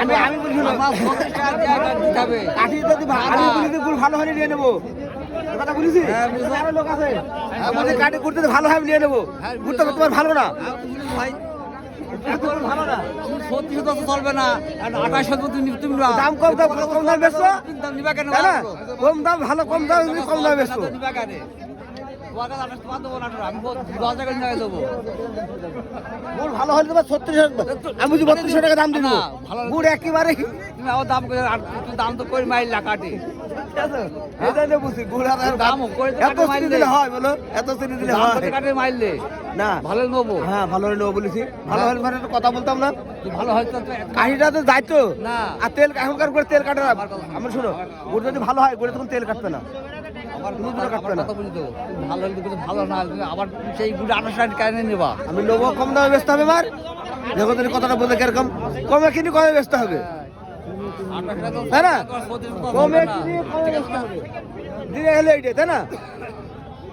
আমি আমি বলি ভালো হলে নিয়ে নেব। কথা বলেছি হ্যাঁ। আরও লোক আছে। আমি কাঠি গুড় ভালো হয় নিয়ে নেব। হ্যাঁ, গুড়টা তোমার ভালো না। ভাই ছত্রিশ তো চলবে না। আঠাশ তুমি তুমি। দাম কম দাম কম দাম বেচছো? দাম নিবা কেন কম দাম ভালো কম দাম কম দাম বেচছো। নিবা কেন? তোমার কাছে আঠাশ তোমার দেবো না আমি বল- দশ টাকা দেবো। গুড় ভালো হলে তোমার ছত্রিশ আমি বুঝি বত্রিশশো টাকা দাম দিব। ভালো গুড় একেবারে তুমি আমার দাম করে আর দাম তো করে মাইল কাটে হয় হয়। হ্যাঁ হলে কথা বলতাম না। ভালো এত- কাঠিটা তো না। আর তেল এখনকার করে তেল কাটে না? আমার শোনো গুড় যদি ভালো হয় গুড়ে তখন তেল কাটবে না। তো কাটবে না। ভালো হলে কিন্তু ভালো না আবার সেই গুড় আঠাশ টাকা কেন নেবা আমি নেব কম দামে বেচতে হবে এবার দেখো তুমি কথাটা বলতে কীরকম কমে কিনি কমে বেচতে হবে তাই না কমে হবে কমে বেচতে হবে দিনে হলে এইটাই তাই না